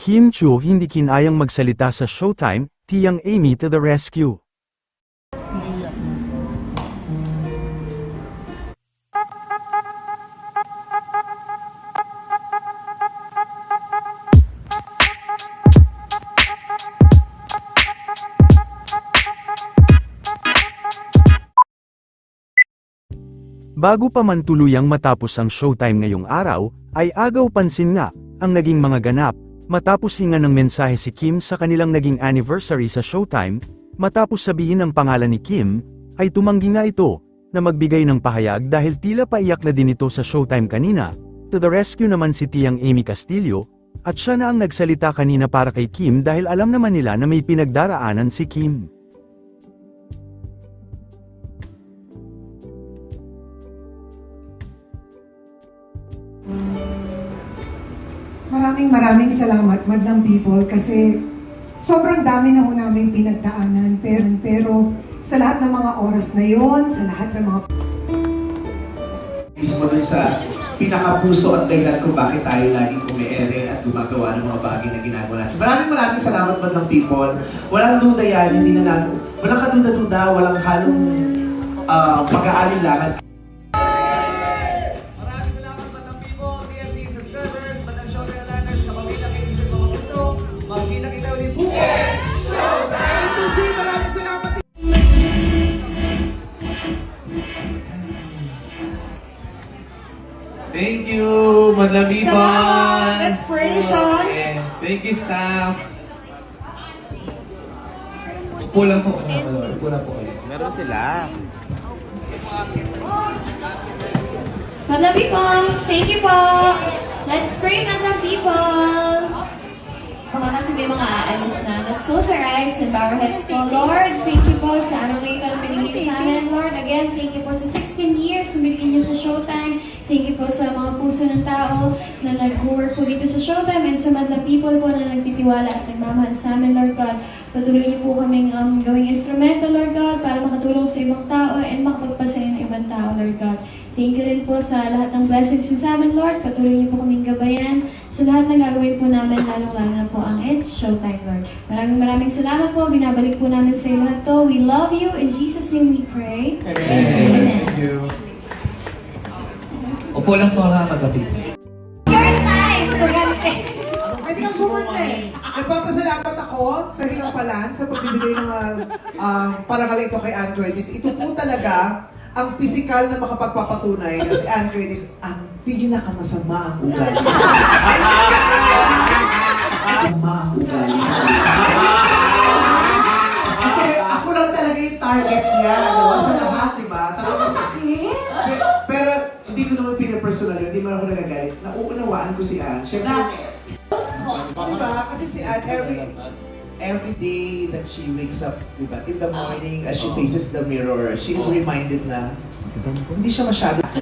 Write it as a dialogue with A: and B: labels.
A: Kim Chu hindi kinayang magsalita sa showtime, tiyang Amy to the rescue. Bago pa man tuluyang matapos ang showtime ngayong araw, ay agaw pansin nga, ang naging mga ganap, matapos hinga ng mensahe si Kim sa kanilang naging anniversary sa showtime, matapos sabihin ang pangalan ni Kim, ay tumanggi nga ito, na magbigay ng pahayag dahil tila paiyak na din ito sa showtime kanina. To the rescue naman si Tiyang Amy Castillo, at siya na ang nagsalita kanina para kay Kim dahil alam naman nila na may pinagdaraanan si Kim.
B: Maraming maraming salamat, Madam People, kasi sobrang dami na ho namin pinagdaanan. Pero, pero sa lahat ng mga oras na yon, sa lahat ng mga
C: mismo dun sa pinakapuso at dahilan kung bakit tayo laging kumiere at gumagawa ng mga bagay na ginagawa natin. Maraming maraming salamat madlang people. Walang duda yan, hindi na lang, walang kaduda-duda, walang halong ah, pag-aalilangan. Thank you, Madam
B: Salamat! Let's pray, Sean!
C: Thank you, staff.
D: Upo lang po. Upo lang po kayo.
E: Madam people, thank you po. Let's pray, Madam people. Baka kasi may mga aalis na. Let's close our eyes and bow our heads po. Lord, thank you po sa araw na ito na binigay sa amin. Lord, again, thank you po sa 16 years na binigay niyo sa Showtime. Thank you po sa mga puso ng tao na nag-work po dito sa Showtime and sa Madla people po na nagtitiwala at nagmamahal sa amin, Lord God. Patuloy niyo po kaming um, gawing instrumento, Lord God, para makatulong sa ibang tao and makapagpasaya ng ibang tao, Lord God. Thank you rin po sa lahat ng blessings niyo sa amin, Lord. Patuloy niyo po kaming gabayan sa lahat ng gagawin po namin, lalong-lalo na po ang It's Showtime, Lord. Maraming maraming salamat po. Binabalik po namin sa iyo lahat to. We love you. In Jesus' name we pray. Amen.
D: Upo lang po ha, magkapit.
E: Your time, Tugante.
B: Pwede kang bumante. Nagpapasalamat ako sa hinampalan sa pagbibigay ng uh, um, parangal ito kay Ann Curtis. Ito po talaga ang pisikal na makapagpapatunay na si Ann Curtis ang pinakamasama ang ugali. Masama ang ugali.
C: Ako, ako lang talaga yung target niya. No? Hindi man ako nagagalit. Nauunawaan ko si Anne. Siyempre,
B: Diba? Kasi si Ann, every, every day that she wakes up, diba, in the morning, as she faces the mirror, she is reminded na hindi siya masyado